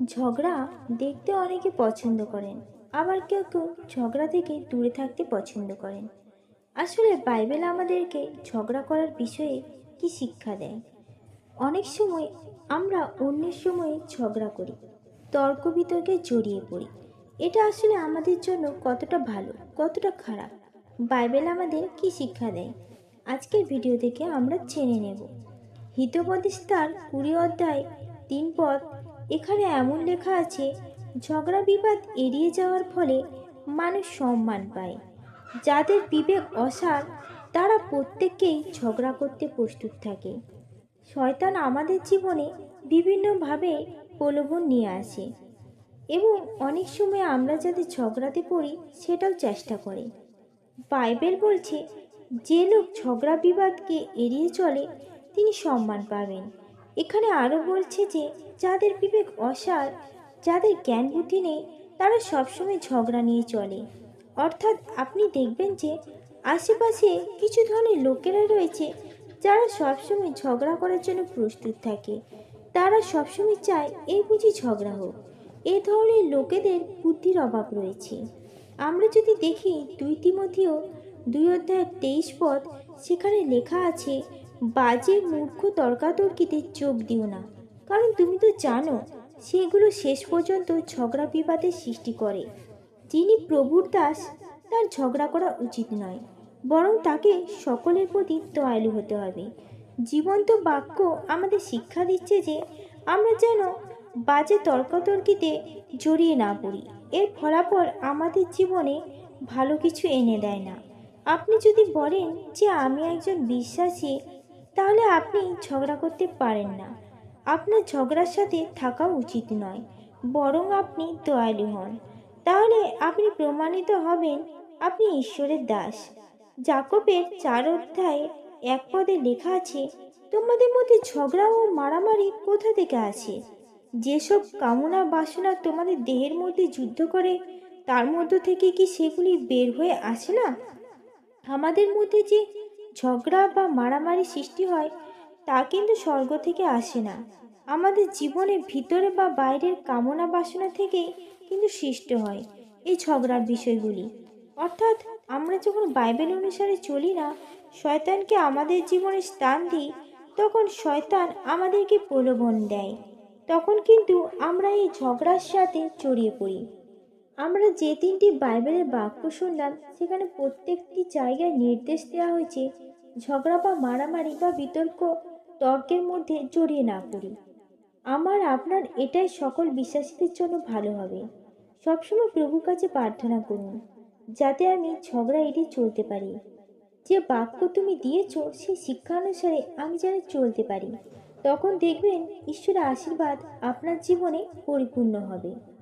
ঝগড়া দেখতে অনেকে পছন্দ করেন, আবার কেউ কেউ ঝগড়া থেকে দূরে থাকতে পছন্দ করেন। আসলে বাইবেল আমাদেরকে ঝগড়া করার বিষয়ে কি শিক্ষা দেয়? অনেক সময় আমরা অন্যের সময়ে ঝগড়া করি, তর্ক বিতর্কে জড়িয়ে পড়ি। এটা আসলে আমাদের জন্য কতটা ভালো, কতটা খারাপ? বাইবেল আমাদের কি শিক্ষা দেয়? আজকের ভিডিও থেকে আমরা জেনে নেব। হিতোপদেশ তার কুড়ি অধ্যায় তিন পদ এখানে এমন লেখা আছে, ঝগড়া বিবাদ এড়িয়ে যাওয়ার ফলে মানুষ সম্মান পায়। যাদের বিবেক অসার, তারা প্রত্যেককেই ঝগড়া করতে প্রস্তুত থাকে। শয়তান আমাদের জীবনে বিভিন্নভাবে প্রলোভন নিয়ে আসে এবং অনেক সময় আমরা যাদের ঝগড়াতে পড়ি, সেটাও চেষ্টা করে। বাইবেল বলছে, যে লোক ঝগড়া বিবাদকে এড়িয়ে চলে, তিনি সম্মান পাবেন। এখানে আরও বলছে যে, যাদের বিবেক অসার, যাদের জ্ঞান বুদ্ধি নেই, তারা সবসময় ঝগড়া নিয়ে চলে। অর্থাৎ আপনি দেখবেন যে, আশেপাশে কিছু ধরনের লোকেরা রয়েছে, যারা সবসময় ঝগড়া করার জন্য প্রস্তুত থাকে। তারা সবসময় চায় এই বুঝি ঝগড়া হোক। এ ধরনের লোকেদের বুদ্ধির অভাব রয়েছে। আমরা যদি দেখি দুই তিমথিও দুই অধ্যায় তেইশ পদ, সেখানে লেখা আছে বাজে মূর্খ তর্কাতর্কিতে চোখ দিও না। কারণ তুমি তো জানো, সেগুলো শেষ পর্যন্ত ঝগড়া বিবাদের সৃষ্টি করে। যিনি প্রভুর দাস, তার ঝগড়া করা উচিত নয়, বরং তাকে সকলের প্রতি দয়ালু হতে হবে। জীবন্ত বাক্য আমাদের শিক্ষা দিচ্ছে যে, আমরা যেন বাজে তর্কাতর্কিতে জড়িয়ে না পড়ি। এর ফলাফল আমাদের জীবনে ভালো কিছু এনে দেয় না। আপনি যদি বলেন যে আমি একজন বিশ্বাসী তাহলে আপনি ঝগড়া করতে পারেন না। আপনার ঝগড়ার সাথে থাকা উচিত নয়, বরং আপনি দয়ালু হন। তাহলে আপনি প্রমাণিত হবেন আপনি ঈশ্বরের দাস। জাকবের চার অধ্যায়ে এক পদে লেখা আছে, তোমাদের মধ্যে ঝগড়া ও মারামারি কোথা থেকে আছে যেসব কামনা বাসনা তোমাদের দেহের মধ্যে যুদ্ধ করে, তার মধ্য থেকে কি সেগুলি বের হয়ে আসে না? আমাদের মধ্যে যে ঝগড়া বা মারামারি সৃষ্টি হয়, তা কিন্তু স্বর্গ থেকে আসে না। আমাদের জীবনের ভিতরে বা বাইরের কামনা বাসনা থেকেই কিন্তু সৃষ্ট হয় এই ঝগড়ার বিষয়গুলি। অর্থাৎ আমরা যখন বাইবেল অনুসারে চলি না, শয়তানকে আমাদের জীবনে স্থান দিই, তখন শয়তান আমাদেরকে প্রলোভন দেয়। তখন কিন্তু আমরা এই ঝগড়ার সাথে জড়িয়ে পড়ি। আমরা যে তিনটি বাইবেলের বাক্য শুনলাম, সেখানে প্রত্যেকটি জায়গায় নির্দেশ দেওয়া হয়েছে, ঝগড়া বা মারামারি বা বিতর্ক তর্কের মধ্যে জড়িয়ে না পড়ি। আমার, আপনার এটাই সকল বিশ্বাসীদের জন্য ভালো হবে। সবসময় প্রভুর কাছে প্রার্থনা করুন, যাতে আমি ঝগড়া এড়িয়ে চলতে পারি। যে বাক্য তুমি দিয়েছ, সেই শিক্ষানুসারে আমি যেন চলতে পারি। তখন দেখবেন, ঈশ্বরের আশীর্বাদ আপনার জীবনে পরিপূর্ণ হবে।